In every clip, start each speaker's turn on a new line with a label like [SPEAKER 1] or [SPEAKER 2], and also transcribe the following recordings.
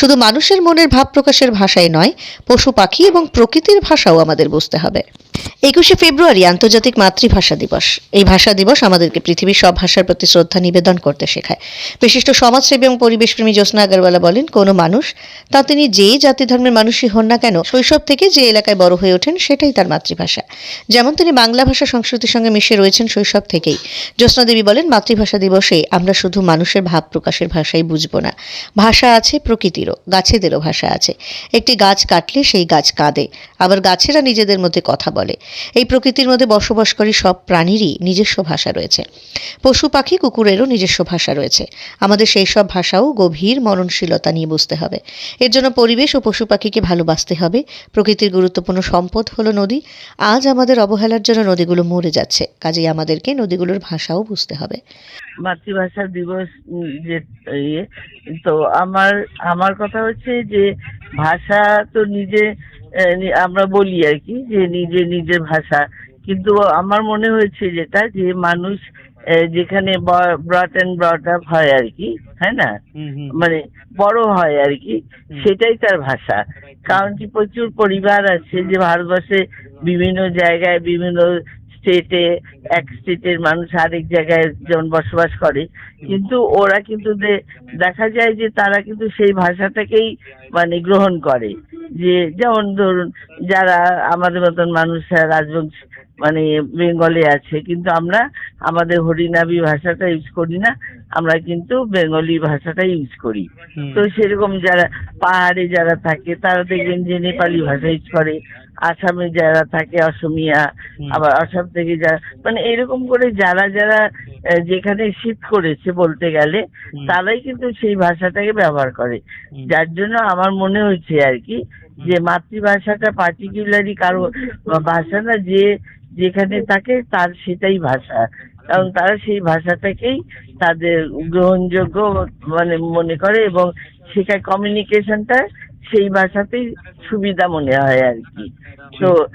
[SPEAKER 1] শুধু মানুষের মনের ভাব প্রকাশের ভাষাই নয়, পশু পাখি এবং প্রকৃতির ভাষাও আমাদের বুঝতে হবে। একুশে ফেব্রুয়ারি আন্তর্জাতিক মাতৃভাষা দিবস। এই ভাষা দিবস আমাদেরকে পৃথিবীর সব ভাষার প্রতি শ্রদ্ধা নিবেদন করতে শেখায়। বিশিষ্ট সমাজসেবী এবং পরিবেশপ্রেমী জ্যোৎস্না আগরওয়ালা বলেন, কোনো মানুষ, তা তিনি যেই জাতি ধর্মের মানুষই হন না কেন, শৈশব থেকে যে এলাকায় বড় হয়ে ওঠেন, সেটাই তার মাতৃভাষা। যেমন তিনি বাংলা ভাষা সংস্কৃতির সঙ্গে মিশে রয়েছেন শৈশব থেকেই। জ্যোৎস্না দেবী বলেন, মাতৃভাষা দিবসে আমরা শুধু মানুষের ভাব প্রকাশের ভাষাই বুঝব না। ভাষা আছে প্রকৃতিরও, গাছেদেরও ভাষা আছে। একটি গাছ কাটলে সেই গাছ কাঁদে। আবার গাছেরা নিজেদের মধ্যে কথা বলে। এই প্রকৃতির মধ্যে বসবাসকারী সব প্রাণীরই নিজস্ব ভাষা রয়েছে। পশু, পাখি, কুকুরেরও নিজস্ব ভাষা রয়েছে। আমাদের সেই সব ভাষাও গভীর মরণশীলতা নিয়ে বুঝতে হবে। এর জন্য পরিবেশ ও পশু পাখিকে ভালোবাসতে হবে। প্রকৃতির গুরুত্বপূর্ণ সম্পদ হলো নদী। আজ আমাদের অবহেলার জন্য নদীগুলো মরে যাচ্ছে। কাজেই আমাদেরকে নদীগুলোর ভাষাও বুঝতে হবে।
[SPEAKER 2] মাতৃভাষা দিবস যে ইয়ে তো আমার আমার কথা হচ্ছে যে ভাষা তো নিজে আমরা বলি আর কি যে নিজে নিজের ভাষা। কিন্তু আমার মনে হয়েছে যেটা যে মানুষ যেখানে ব্রট অ্যান্ড ব্রট আপ হয় আর কি হ্যাঁ না? মানে বড় হয় আর কি সেটাই তার ভাষা। কারণ কি প্রচুর পরিবার আছে যে ভারতবর্ষে বিভিন্ন জায়গায় বিভিন্ন স্টেটে এক স্টেটের মানুষ আরেক জায়গায় যেমন বসবাস করে। কিন্তু ওরা কিন্তু দেখা যায় যে তারা কিন্তু সেই ভাষাটাকেই মানে গ্রহণ করে। যে যেমন ধরুন, যারা আমাদের মতন মানুষ রাজবংশ মানে বেঙ্গলে আছে কিন্তু আমরা আমাদের হরিনাবি ভাষাটা ইউজ করি না আমরা কিন্তু বেঙ্গলি ভাষাটা ইউজ করি। তো সেরকম যারা পাহাড়ে যারা থাকে তারা দেখবেন যে নেপালি ভাষা ইউজ করে আসামে যারা থাকে অসমিয়া আবার আসাম থেকে যারা মানে এরকম করে যারা যারা যেখানে শিফট করেছে বলতে গেলে তারাই কিন্তু সেই ভাষাটাকে ব্যবহার করে। যার জন্য আমার মনে হয়েছে আর কি যে মাতৃভাষাটা পার্টিকুলারই কারও ভাষা না যে যেখানে থাকে তার সেটাই ভাষা। কারণ তারা সেই ভাষাটাকেই তাদের গ্রহণযোগ্য মানে মনে করে এবং সেখানে কমিউনিকেশনটা সেই ভাষাতেই সুবিধা মনে হয় আর কি। তো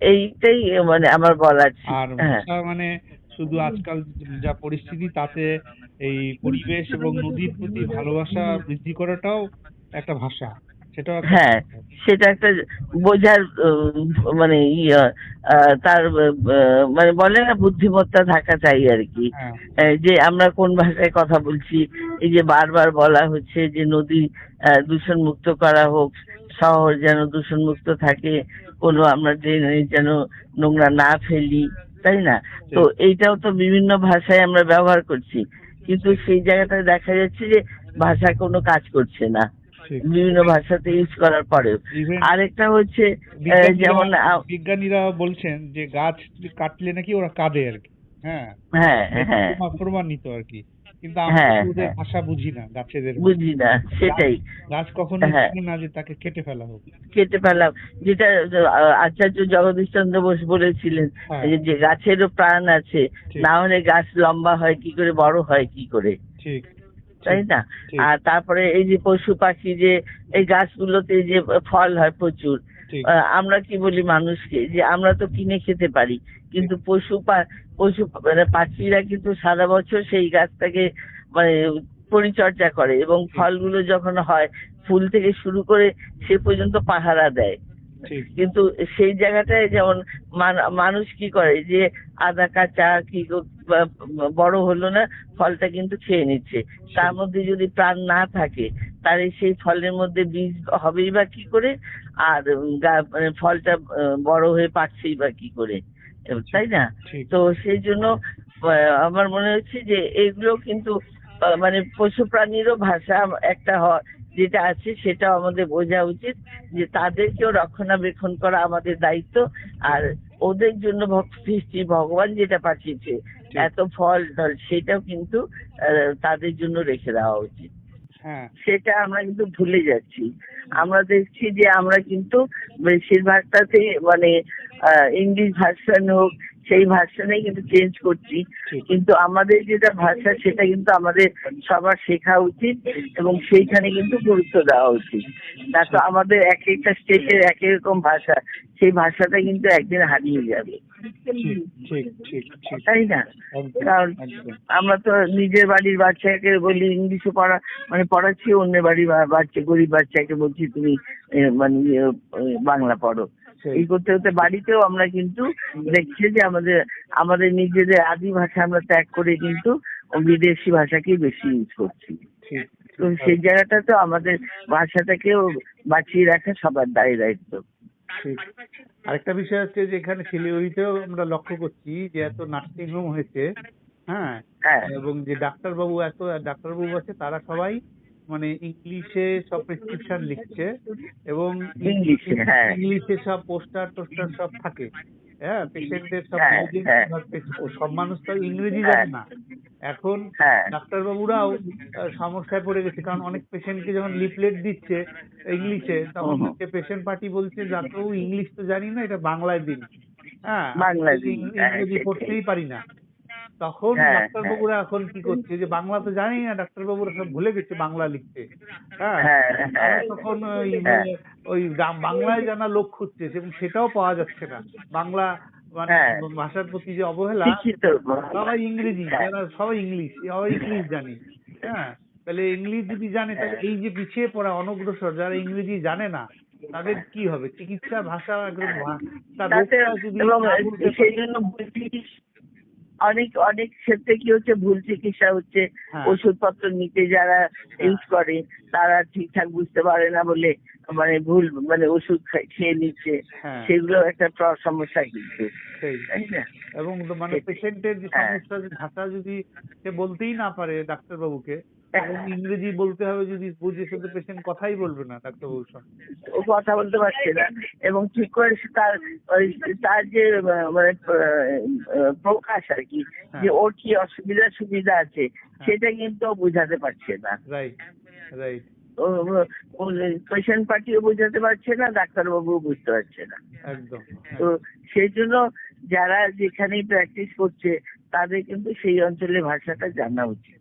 [SPEAKER 2] এইটাই মানে আমার বলার
[SPEAKER 3] আর
[SPEAKER 2] হ্যাঁ।
[SPEAKER 3] মানে শুধু আজকাল যা পরিস্থিতি তাতে এই পরিবেশ এবং নদীর প্রতি ভালোবাসা বৃদ্ধি করাটাও একটা ভাষা।
[SPEAKER 2] হ্যাঁ সেটা একটা বোঝার মানে ইয়ে তার মানে বলে না বুদ্ধিমত্তা থাকা চাই আর কি।
[SPEAKER 3] হ্যাঁ।
[SPEAKER 2] যে আমরা কোন ভাষায় কথা বলছি এই যে বারবার বলা হচ্ছে যে নদী দূষণ মুক্ত করা হোক শহর যেন দূষণ মুক্ত থাকে কোনো আমরা ড্রেনে যেন নোংরা না ফেলি তাই না? তো এইটাও তো বিভিন্ন ভাষায় আমরা ব্যবহার করছি। কিন্তু সেই জায়গাটায় দেখা যাচ্ছে যে ভাষা কোনো কাজ করছে না। বিভিন্ন ভাষাতে ইউজ করার পরেও। আরেকটা হচ্ছে যেমন
[SPEAKER 3] বিজ্ঞানীরা বলছেন যে গাছ কাটলে নাকি ওরা কাঁদে আর কি। হ্যাঁ।
[SPEAKER 2] হ্যাঁ হ্যাঁ।
[SPEAKER 3] প্রমাণিত আর কি। কিন্তু আমরা
[SPEAKER 2] হ্যাঁ,
[SPEAKER 3] ওদের
[SPEAKER 2] হ্যাঁ।
[SPEAKER 3] ভাষা বুঝি না গাছেদের
[SPEAKER 2] বুঝি না সেটাই।
[SPEAKER 3] গাছ কখনো
[SPEAKER 2] হ্যাঁ।
[SPEAKER 3] না যে তাকে কেটে ফেলা হোক।
[SPEAKER 2] কেটে ফেলাম যেটা আচার্য জগদীশ চন্দ্র বোস বলেছিলেন। যে- গাছেরও প্রাণ আছে। না হলে গাছ লম্বা হয় কি করে বড় হয় কি করে।
[SPEAKER 3] ঠিক।
[SPEAKER 2] তাই না? আর তারপরে এই যে পশু পাখি যে এই গাছগুলোতে যে ফল হয় প্রচুর আমরা কি বলি মানুষকে যে আমরা তো কিনে খেতে পারি কিন্তু পশু পশু মানে পাখিরা কিন্তু সারা বছর সেই গাছটাকে মানে পরিচর্যা করে এবং ফলগুলো যখন হয় ফুল থেকে শুরু করে সে পর্যন্ত পাহারা দেয়। কিন্তু সেই জায়গাটায় যেমন মান- মানুষ কি করে? যে আদা কাঁচা কি বড় হলো না ফলটা কিন্তু খেয়ে নিচ্ছে। তার মধ্যে যদি প্রাণ না থাকে তাহলে সেই ফলের মধ্যে বীজ হবেই বা কি করে? আর মানে ফলটা বড় হয়ে পাকছেই বা কি করে? তাই না? তো সেই জন্য আমার মনে হচ্ছে যে এগুলো কিন্তু মানে পশু প্রাণীরও ভাষা একটা হ- যেটা আছে সেটাও আমাদের বোঝা উচিত যে তাদেরকেও রক্ষণাবেক্ষণ করা আমাদের দায়িত্ব আর ওদের জন্য সৃষ্টি ভগবান যেটা পাঠিয়েছে এত ফল টল সেটাও কিন্তু তাদের জন্য রেখে দেওয়া উচিত।
[SPEAKER 3] হ্যাঁ।
[SPEAKER 2] সেটা আমরা কিন্তু ভুলে যাচ্ছি। আমরা দেখছি যে আমরা কিন্তু বেশিরভাগটাতে মানে ইংলিশ ভার্সন হোক সেই ভার্সনে কিন্তু চেঞ্জ করছি। কিন্তু আমাদের যেটা ভাষা সেটা কিন্তু আমাদের সবার শেখা উচিত এবং সেইখানে কিন্তু গুরুত্ব দেওয়া উচিত। তা তো আমাদের এক একটা স্টেটের এক রকম ভাষা সেই ভাষাটা কিন্তু একদিন হারিয়ে যাবে। তাই না? কারণ আমরা তো নিজের বাড়ির বাচ্চাকে বলি ইংলিশে পড়া মানে পড়াচ্ছি অন্য বাড়ির বাচ্চা গরিব বাচ্চাকে বলছি তুমি মানে বাংলা পড়ো। এই করতে করতে বাড়িতেও আমরা কিন্তু দেখছি যে আমাদের আমাদের নিজেদের আদি ভাষা আমরা ত্যাগ করে কিন্তু বিদেশি ভাষাকেই বেশি ইউজ করছি। তো সেই জায়গাটা তো আমাদের ভাষাটাকেও বাঁচিয়ে রাখা সবার দায় দায়িত্ব।
[SPEAKER 3] ঠিক। আরেকটা বিষয় হচ্ছে যে এখানে শিলিগুড়িতেও আমরা লক্ষ্য করছি যে এত নার্সিং হোম হয়েছে হ্যাঁ?
[SPEAKER 2] হ্যাঁ।
[SPEAKER 3] এবং যে ডাক্তারবাবু এত ডাক্তারবাবু আছে তারা সবাই মানে ইংলিশে সব প্রেসক্রিপশন লিখছে এবং
[SPEAKER 2] ইংলিশে, হ্যাঁ।
[SPEAKER 3] সব পোস্টার টোস্টার সব থাকে। হ্যাঁ পেশেন্টের সব
[SPEAKER 2] হ্যাঁ, হ্যাঁ।
[SPEAKER 3] সব মানুষ তো ইংরেজি। জানে না। এখন ডাক্তারবাবুরাও সমস্যায় পড়ে গেছে। কারণ অনেক পেশেন্টকে যখন লিফলেট দিচ্ছে ইংলিশে তখন। হচ্ছে পেশেন্ট পার্টি বলছে ডাক্তারবাবু ইংলিশ তো জানি না এটা বাংলায় দিন। হ্যাঁ
[SPEAKER 2] হ্যাঁ,
[SPEAKER 3] ইংরেজি পড়তেই পারি না। তখন
[SPEAKER 2] হ্যাঁ,
[SPEAKER 3] ডাক্তারবাবুরা এখন কি করছে যে বাংলা তো জানি না ডাক্তারবাবুরা সব ভুলে গেছে বাংলা লিখতে হ্যাঁ
[SPEAKER 2] হ্যাঁ, হ্যাঁ।
[SPEAKER 3] তখন ওই
[SPEAKER 2] হ্যাঁ।
[SPEAKER 3] ওই বাংলায় জানা লোক খুঁজছে এবং সেটাও পাওয়া যাচ্ছে না বাংলা মানে
[SPEAKER 2] হ্যাঁ।
[SPEAKER 3] ভাষার প্রতি যে অবহেলা সবাই ইংরেজি
[SPEAKER 2] হ্যাঁ।
[SPEAKER 3] যারা সবাই ইংলিশ সবাই ইংলিশ জানি হ্যাঁ তাহলে ইংলিশ যদি জানে তাহলে এই যে পিছিয়ে পড়া অনগ্রসর যারা ইংরেজি জানে না তাদের কি হবে চিকিৎসা ভাষা একদম তার রোগটা যদি
[SPEAKER 2] অনেক অনেক ক্ষেত্রে কি হচ্ছে ভুল চিকিৎসা হচ্ছে
[SPEAKER 3] হ্যাঁ।
[SPEAKER 2] ওষুধপত্র নিতে যারা ইউজ করে তারা ঠিকঠাক বুঝতে পারে না বলে মানে ভুল মানে ওষুধ খেয়ে নিচ্ছে
[SPEAKER 3] হ্যাঁ।
[SPEAKER 2] সেগুলো একটা সমস্যা কিন্তু তাই না
[SPEAKER 3] এবং মানে পেশেন্টের যে
[SPEAKER 2] হ্যাঁ।
[SPEAKER 3] সমস্যা যে ভাষা যদি সে বলতেই না পারে ডাক্তারবাবুকে
[SPEAKER 2] হ্যাঁ।
[SPEAKER 3] ইংরেজি বলতে হবে যদি বুঝে সে তো পেশেন্ট কথাই বলবে না ডাক্তারবাবুর সঙ্গে
[SPEAKER 2] ও কথা বলতে পারছে না। এবং ঠিক করে তার তার যে মানে প্রকাশ আর কি
[SPEAKER 3] হ্যাঁ।
[SPEAKER 2] যে ওর কি অসুবিধা সুবিধা আছে সেটা কিন্তু ও বোঝাতে পারছে না।
[SPEAKER 3] রাইট রাইট
[SPEAKER 2] পেশেন্ট পার্টিও বোঝাতে পারছে না ডাক্তারবাবুও বুঝতে পারছে না।
[SPEAKER 3] একদম
[SPEAKER 2] তো সেই জন্য যারা যেখানেই প্র্যাকটিস করছে তাদের কিন্তু সেই অঞ্চলের ভাষাটা জানা উচিত।